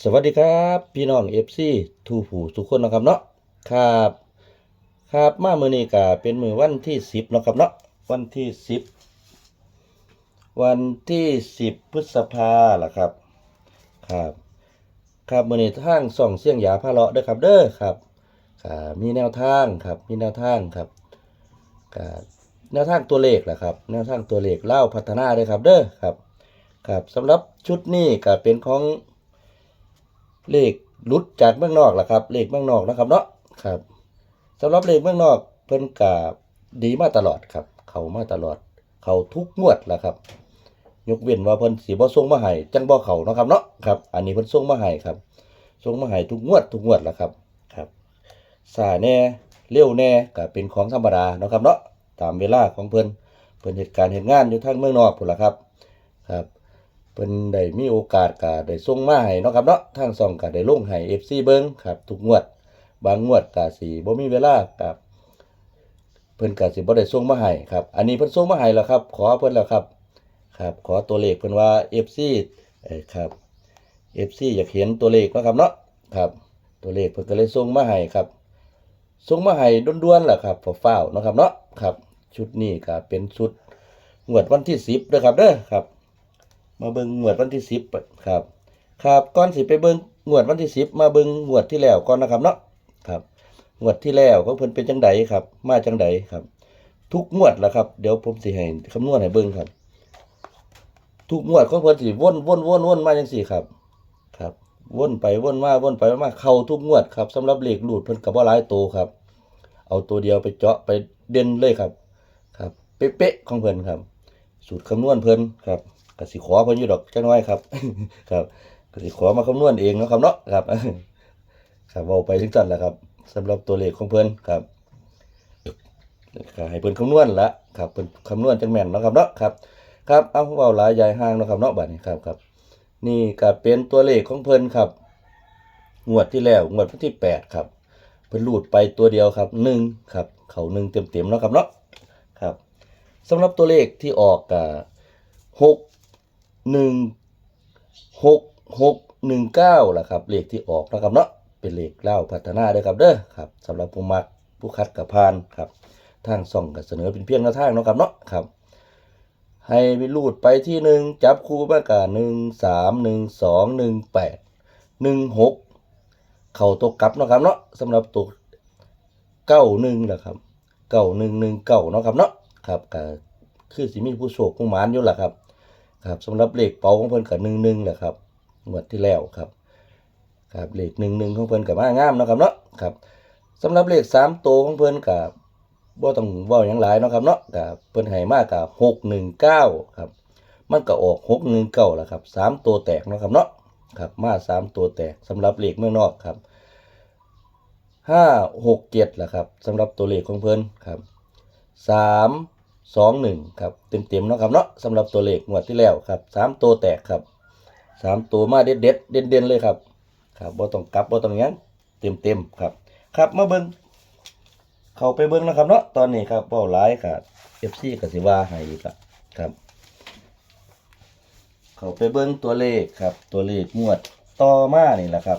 สวัสดีครับพี่น้องเอฟซีทูผูทุกคนนะครับเนาะครับครับมาเมือนี้ก็เป็นมือวันที่สิบนะครับเนาะวันที่สิบวันที่สิบพฤษภาล่ะครับครับครับมือนี้ทางส่องเสียงหยาพาเลาะเด้อครับเด้อครับอ่ามีแนวทางครับมีแนวทางครับก็แนวทางตัวเลขแหละครับแนวทางตัวเลขเล่าพัฒนาเด้อครับเด้อครับครับสำหรับชุดนี้ก็เป็นของ เลขหลุดจากเมืองนอกล่ะครับ เลขเมืองนอกนะครับเนาะครับสำหรับเลขเมืองนอกเพิ่นกาดีมาตลอดครับ เข้ามาตลอด เข้าทุกงวดล่ะครับ ยกเว้นว่าเพิ่นสิบ่ส่งมาให้จังบ่เข้าเนาะครับเนาะครับ อันนี้เพิ่นส่งมาให้ครับส่งมาให้ทุกงวดทุกงวดล่ะครับครับสาแน่เร็วแน่ก็เป็นของธรรมดาเนาะครับเนาะตามเวลาของเพิ่นเพิ่นเหตุการณ์เหตุงานอยู่ทางเมืองนอกพุ่นล่ะครับครับ เพิ่นได้มีโอกาสก็ได้ส่งมาให้เนาะครับเนาะทางช่องก็ได้ลงให้ FC เบิ่งครับทุกงวด บางงวดก็สิบ่มีเวลาครับเพิ่นก็สิบ่ได้ส่งมาให้ครับ อันนี้เพิ่นส่งมาให้แล้วครับ ขอเพิ่นแล้วครับครับ ขอตัวเลขเพิ่นว่า FC เอ้ครับ FC อยากเห็นตัวเลขเนาะครับเนาะครับ ตัวเลขเพิ่นก็เลยส่งมาให้ครับส่งมาให้ด่วนๆแหละครับฟ้าๆเนาะครับเนาะครับ ชุดนี้ก็เป็นชุดงวดวันที่10เด้อครับเด้อครับ มาเบิ่งงวดวันที่สิบครับ ครับก่อนสิไปเบิ่งงวดวันที่สิบมาเบิ่งงวดที่แล้วก่อนนะครับเนาะครับงวดที่แล้วของเพิ่นเป็นจังไดครับ มาจังไดครับ ทุกงวดแหละครับ เดี๋ยวผมสิให้คำนวณให้เบิ่งครับ ทุกงวดของเพิ่นสิวนวนวนวนมาจังซี่ครับครับวนไปวนมาวนไปวนมาเข้าทุกงวดครับสำหรับเหลขรูดเพิ่นก็บ่หลายตัวครับ เอาตัวเดียวไปเจาะไปเด่นเลยครับ ครับ เป๊ะๆของเพิ่นครับ สูตรคำนวณเพิ่นครับ ก็สิขอเพิ่นอยู่ดอกจังน้อยครับ ครับก็สิขอมาคำนวณเองเนาะครับเนาะครับครับเว้าไปถึงจันแหละครับสำหรับตัวเลขของเพิ่นครับก็ให้เพิ่นคำนวณละครับเพิ่นคำนวณจังแม่นเนาะครับเนาะครับครับเอาเว้าหลายยายห่างเนาะครับเนาะบัดนี้ครับครับ นี่ก็เป็นตัวเลขของเพิ่นครับงวดที่แล้วงวดวันที่แปดครับเพิ่นรูดไปตัวเดียวครับหนึ่งครับ เขาหนึ่งเต็มๆเนาะครับเนาะครับสำหรับตัวเลขที่ออกก็หก หนึ่งหกหกหนึ่งเก้าล่ะครับเลขที่ออกนะครับเนาะเป็นเลขเล่าพัฒนาด้อครับเด้อครับสำหรับผู้มักผู้คัดกับพานครับทางส่องก็เสนอเป็นเพียงแนวทางเนาะครับเนาะครับ ให้วิรูดไปที่หนึ่งจับคู่มากาหนึ่งสามหนึ่งสองหนึ่งแปดหนึ่งหกเข่าตกกลับเนาะครับเนาะสำหรับตัวเก้าหนึ่งแหละครับเก้าหนึ่งหนึ่งเก้าเนาะครับเนาะครับก็คือสิมีผู้โชคผู้หมานอยู่แหละครับ ครับสำหรับเลขเป๋าของเพิ่นกับหนึ่งหนึ่งแหละครับงวดที่แล้วครับครับเลขหนึ่งหนึ่งของเพิ่นกับมางามนะครับเนาะครับสำหรับเลขสามตัวของเพิ่นกับบ่ต้องว้าหยังหลายเนาะครับเนาะกับเพิ่นให้มากกับหกหนึ่งเก้าครับมันก็ออกหกหนึ่งเก้าแหละครับสามตัวแตกเนาะครับเนาะครับมาสามตัวแตกสำหรับเลขเมืองนอกครับห้าหกเจ็ดแหละครับสำหรับตัวเลขของเพิ่นครับสาม สองหนึ่งครับเต็มๆเนาะครับเนาะสำหรับตัวเลขงวดที่แล้วครับสามตัวแตกครับสามตัวมาเด็ดเด็ดเด่นเด่นเลยครับครับบ่ต้องกลับบ่ต้องยังเต็มเต็มๆครับ ครับมาเบิ่งเข้าไปเบิ่งนะครับเนาะตอนนี้ครับเป้าหลายครับ FC ก็สิว่าให้อีกละครับ เข้าไปเบิ่งตัวเลขครับ ตัวเลขงวดต่อมานี่แหละครับ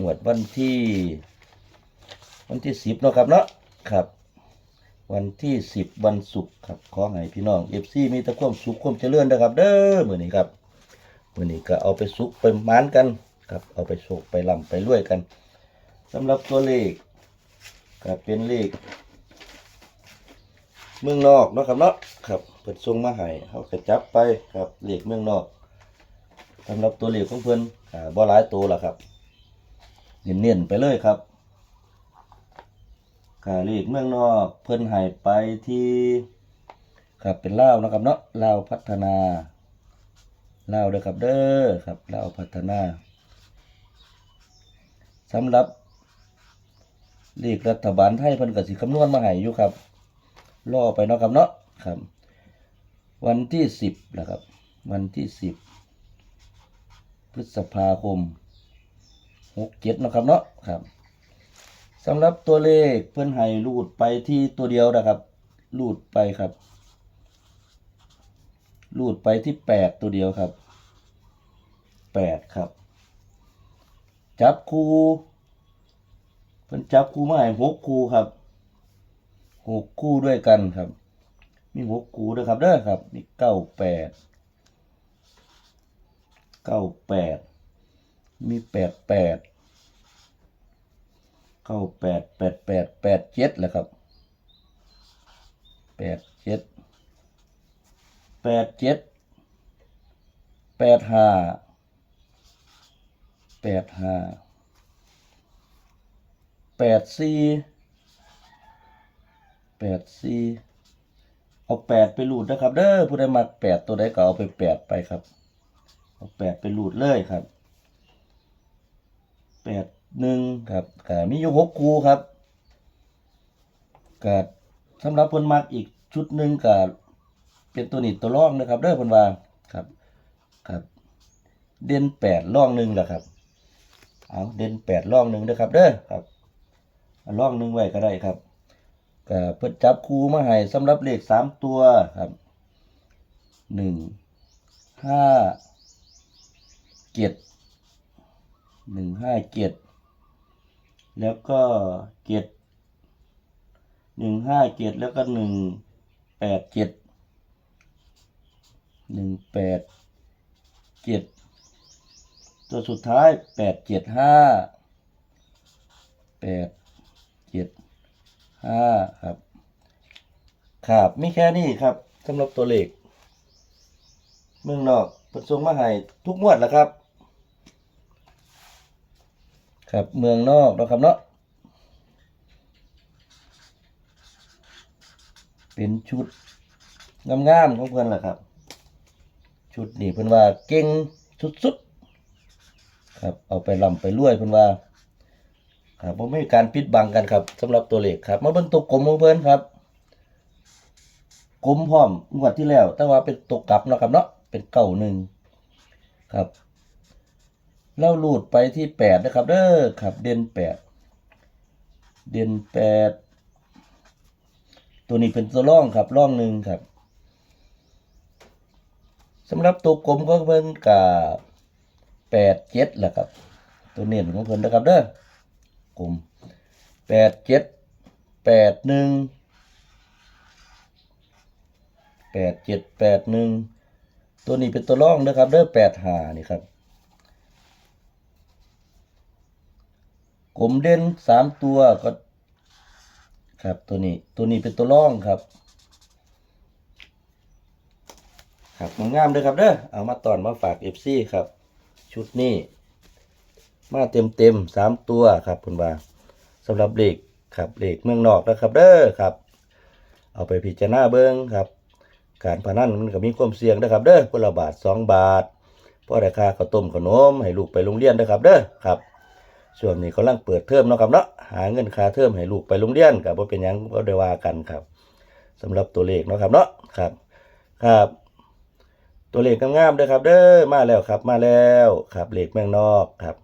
งวดวันที่ วันที่10เนาะครับเนาะครับ วันที่10วันศุกร์ครับขอให้พี่น้อง FC มีแต่ความสุขความเจริญนะครับ เด้อมือนี้ครับมือนี้ก็เอาไปสุกไปหมานกันครับเอาไปโชคไปล่ำไปรวยกันสำหรับตัวเลขก็เป็นเลขเมืองนอกเนาะครับเนาะครับเพิ่นส่งมาให้เฮาก็จับไปครับเลขเมืองนอกสำหรับตัวเลขของเพิ่นอ่าบ่หลายตัวล่ะครับเน้นๆไปเลยครับ ค่ะเลขเมืองนอกเพิ่นให้ไปที่ครับเป็นลาวนะครับเนาะลาวพัฒนาลาวเด้อครับเด้อครับลาวพัฒนาสำหรับเลขรัฐบาลไทยเพิ่นก็สิคำนวณมาให้อยู่ครับรอไปเนาะครับเนาะครับ วันที่สิบนะครับ วันที่สิบพฤษภาคมหกเจ็ดนะครับเนาะครับ สำหรับตัวเลขเพื่อนให้รูดไปที่ตัวเดียวนะครับ รูดไปครับ รูดไปที่แปดตัวเดียวครับแปดครับ จับคูเพิ่อนจับคูมาให้หกคูครับหกคู่ด้วยกันครับ มีหกคูด้วยครับเด้อครับ นี่เก้าแปดเก้าแปดมีแปดแปด เก้าแปดแปดแปดแปดเจ็ดแหละครับแปดเจ็ดแปดเจ็ดแปดห้าแปดห้าแปดสี่แปดสี่เอาแปดไปหลูดนะครับ เด้อผู้ใดมักแปดตัวใดก็เอาไปแปดไปครับ เอาแปดไปหลูดเลยครับแปด หนึ่งครับก็มีอยู่หกคูครับก็สำหรับเพิ่นมักอีกชุดหนึ่งก็เป็นตัวนี้ตัวร่องนะครับเด้อเพิ่นว่าครับครับ เด่นแปดร่องหนึ่งแหละครับเอาเด่นแปดร่องหนึ่งนะครับเด้อครับเอาร่องหนึ่งไว้ก็ได้ครับก็เพิ่นจับคูมาให้สำหรับเลขสามตัวครับหนึ่งห้าเจ็ดหนึ่งห้าเจ็ด แล้วก็เจ็ดหนึ่งห้าเจ็ดแล้วก็หนึ่งแปดเจ็ดหนึ่งแปดเจ็ดตัวสุดท้ายแปดเจ็ดห้าแปดเจ็ดห้าครับครับมีแค่นี้ครับสำหรับตัวเลขเมืองนอกเปิดส่งมาให้ทุกงวดแล้วครับ ครับเมืองนอกเนาะครับเนาะเป็นชุดงามๆของเพื่อนแหละครับ ชุดนี้เพื่อนว่าเก่งสุดๆครับเอาไปลำไปรวยเพิ่อนว่าครับผมไม่มีการปิดบังกันครับสำหรับตัวเลขครับ มาเบิ่งตัวกลมของเพิ่อนครับกลมพร้อมงวดที่แล้ว แต่ว่าเป็นตัวกลับเนาะครับเนาะเป็นเก้าหนึ่งครับ เราลูดไปที่แปดนะครับเด้อครับเด่นแปดเด่นแปดตัวนี้เป็นตัวร่องครับร่องหนึ่งครับสำหรับตัวกลมก็เพิ่นกับแปดเจ็ดแหละครับ ตัวเน้นของเพิ่นนะครับเด้อกลมแปดเจ็ดแปดหนึ่งแปดเจ็ดแปดหนึ่งตัวนี้เป็นตัวร่องนะครับเด้อแปดหานี่ครับ กลมเด่นสามตัวก็ ครับตัวนี้ตัวนี้เป็นตัวร่องครับ ครับงามเลยครับเด้อเอามาตอนมาฝากเอฟซีครับ ชุดนี้ มาเต็มเต็มสามตัวครับคุณว่าสำหรับเลขครับเลขเมืองนอกนะครับเด้อครับ เอาไปพิจารณาเบิ้งครับ การพนันมันก็มีความเสี่ยงนะครับเด้อคนละบาทสองบาทพอได้ค่าข้าวต้มขนมให้ลูกไปโรงเรียนนะครับเด้อครับ ช่วงนี้กำลังเปิดเทอมเนาะครับเนาะหาเงินค่าเทอมให้ลูกไปโรงเรียนกับว่าเป็นยังก็ได้ว่ากันครับสำหรับตัวเลขเนาะครับเนาะครับ ครับ ตัวเลขงามๆเด้อครับ เด้อมาแล้วครับมาแล้วครับเลขเมืองนอกครับ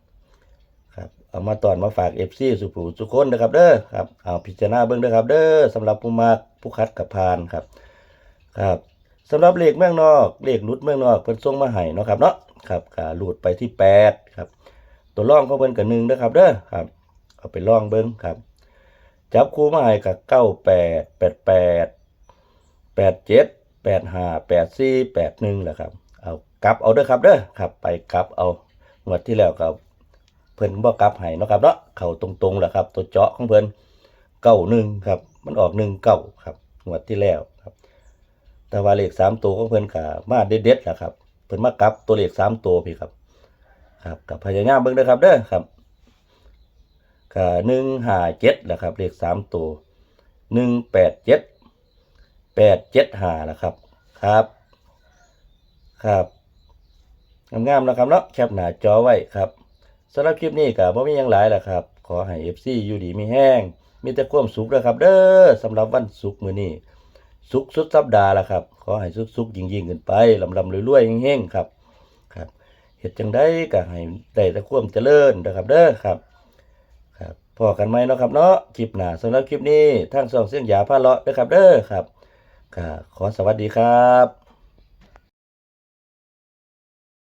ครับเอามาตอนมาฝาก FC สุผูสุคนนะครับ เด้อครับเอาพิจารณาเบิ่งด้อครับ เด้อสำหรับผู้มักผู้คัดกับพานครับ ครับสำหรับเลขเมืองนอกเลขหลุดเมืองนอกเพิ่นส่งมาให้เนาะครับเนาะครับก็หลุดไปที่ 8 ครับ ตัวร่องของเพิ่นก็1เด้อครับเด้อครับ เอาไปลองเบิ่งครับ จับคู่มาให้กับ98 88 87 85 84 81แหละครับ เอากลับเอาเด้อครับเด้อครับ ไปกลับเอางวดที่แล้วก็เพิ่นบ่กลับให้นะครับเนาะเข้าตรงๆแหละครับ ตัวเจาะของเพิ่นเก้าหนึ่งครับ มันออกหนึ่งเก้าครับงวดที่แล้วครับ แต่ว่าเลขสามตัวของเพิ่นก็มาเด็ดๆแหละครับ เพิ่นมากลับตัวเลขสามตัวพี่ครับ ครับกับพยายามเบิ่งเด้อครับเด้อครับก็หนึ่งห้าเจ็ดแหละครับเลขสามตัวหนึ่งแปดเจ็ดแปดเจ็ดห้าแหละครับครับ ครับงามๆนะครับเนาะแคปหน้าจอไว้ครับสำหรับคลิปนี้ก็บ่มียังหลายแหละครับ ขอให้ FC อยู่ดีมีแห้ง มีแต่ความสุขนะครับ เด้อสำหรับวันศุกมื้อนี้สุขสุดสัปดาห์ละครับ ขอให้สุขๆยิ่งๆขึ้นไปลำลำรวยๆเฮงๆครับ เห็ดจังได้ก็ให้ได้แต่ความเจริญนะครับเด้อครับ ครับพอกันไหมเนาะครับเนาะคลิปหน้าสำหรับคลิปนี้ทางสองเสียงหยาพาเลาะนะครับเด้อครับก็ขอสวัสดีครับ